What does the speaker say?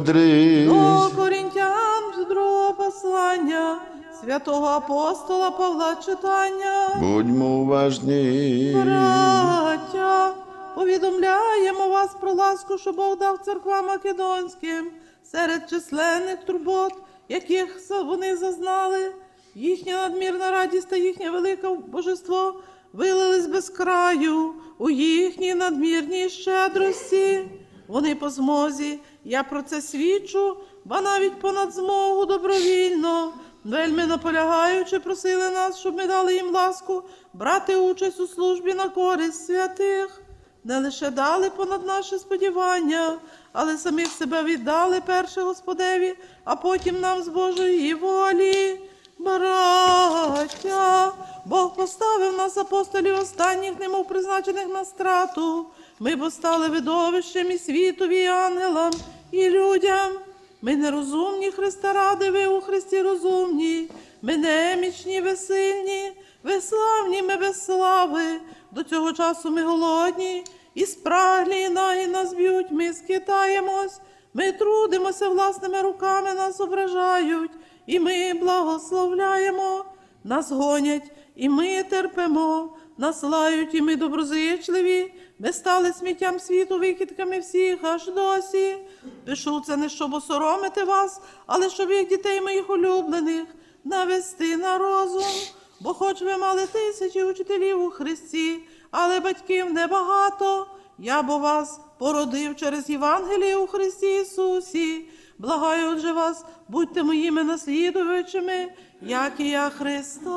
мудрість. До Корінтян з другого послання святого апостола Павла читання. Будьмо уважні. Браття, повідомляємо вас про ласку, що Бог дав церквам македонським серед численних турбот, яких вони зазнали. Їхня надмірна радість та їхнє велике божество вилились без краю у їхній надмірній щедрості. Вони по змозі, я про це свідчу, ба навіть понад змогу добровільно, вельми наполягаючи, просили нас, щоб ми дали їм ласку брати участь у службі на користь святих. Не лише дали понад наше сподівання, але самих себе віддали перше Господеві, а потім нам з Божої волі. Браття, Бог поставив нас апостолів останніх, немов призначених на страту. Ми бо стали видовищем і світові, і ангелам, і людям. Ми нерозумні, Христа ради, ви у Христі розумні. Ми немічні, ви сильні, ви славні, ми без слави. До цього часу ми голодні, і спраглі, і нас б'ють, ми скитаємось. Ми трудимося власними руками, нас ображають, і ми благословляємо, нас гонять, і ми терпимо, нас лають, і ми доброзичливі. Ми стали сміттям світу, викидками всіх аж досі. Пишу це не щоб осоромити вас, але щоб як дітей моїх улюблених навести на розум. Бо хоч ви мали тисячі учителів у Христі, але батьків небагато. Я бо вас породив через Євангеліє у Христі Ісусі. Благаю отже вас, будьте моїми наслідувачами, як і я Христа.